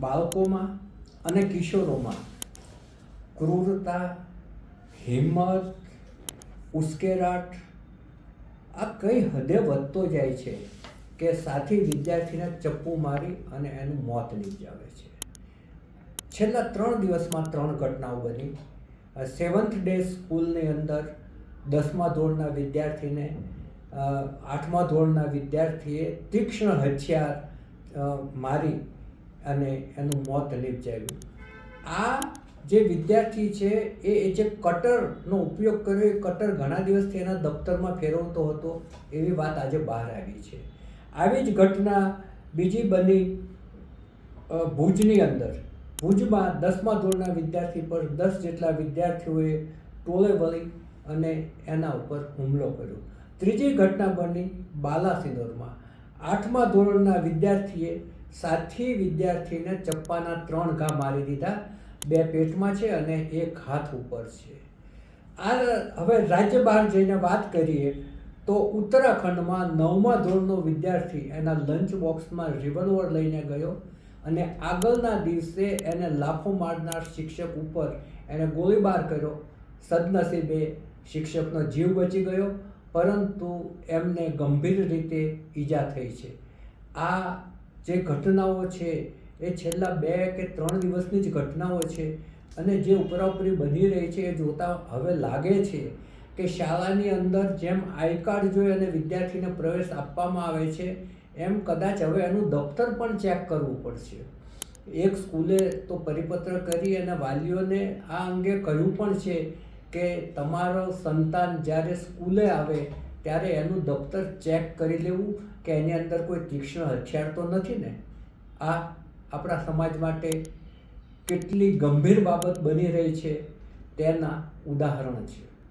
બાળકોમાં અને કિશોરોમાં ક્રૂરતા, હિંમત, ઉશ્કેરાટ, આ કઈ હદે વધતો જાય છે કે સાથી વિદ્યાર્થીને ચપ્પુ મારી અને એનું મોત નિપજાવે છે? છેલ્લા ત્રણ દિવસમાં ત્રણ ઘટનાઓ બની. સેવન્થ ડે સ્કૂલની અંદર દસમા ધોરણના વિદ્યાર્થીને આઠમા ધોરણના વિદ્યાર્થીએ તીક્ષ્ણ હથિયાર મારી અને એનું મોત નિપજાવ્યું આ જે વિદ્યાર્થી છે, એ એ જે કટરનો ઉપયોગ કર્યો, એ કટર ઘણા દિવસથી એના દફતરમાં ફેરવતો હતો, એવી વાત આજે બહાર આવી છે. આવી જ ઘટના બીજી બની ભુજની અંદર. ભુજમાં દસમા ધોરણના વિદ્યાર્થી પર દસ જેટલા વિદ્યાર્થીઓએ ટોળે વળી અને એના ઉપર હુમલો કર્યો. ત્રીજી ઘટના બની બાલાસિનોરમાં આઠમા ધોરણના વિદ્યાર્થીએ સાથી વિદ્યાર્થીને ચપ્પાના ત્રણ ઘા મારી દીધા. બે પેટમાં છે અને એક હાથ ઉપર છે. આ હવે રાજ્ય બહાર જઈને વાત કરીએ તો ઉત્તરાખંડમાં નવમા ધોરણનો વિદ્યાર્થી એના લંચ બોક્સમાં રિવોલ્વર લઈને ગયો અને આગળના દિવસે એને લાફો મારનાર શિક્ષક ઉપર એણે ગોળીબાર કર્યો. સદનસીબે શિક્ષકનો જીવ બચી ગયો, પરંતુ એમને ગંભીર રીતે ઈજા થઈ છે. આ જે ઘટનાઓ છે, એ છેલ્લા બે કે ત્રણ દિવસની જ ઘટનાઓ છે અને જે ઉપરાઉપરી બની રહી છે, એ જોતાં હવે લાગે છે કે શાળાની અંદર જેમ આઈ કાર્ડ જોઈ અને વિદ્યાર્થીને પ્રવેશ આપવામાં આવે છે, એમ કદાચ હવે એનું દફતર પણ ચેક કરવું પડશે. એક સ્કૂલે તો પરિપત્ર કરી અને વાલીઓને આ અંગે કહ્યું પણ છે કે તમારો સંતાન જ્યારે સ્કૂલે આવે ત્યારે એનું દફતર ચેક કરી લેવું કે એની અંદર કોઈ તીક્ષ્ણ હથિયાર તો નથી ને? આ આપણા સમાજ માટે કેટલી ગંભીર બાબત બની રહી છે તેના ઉદાહરણ છે.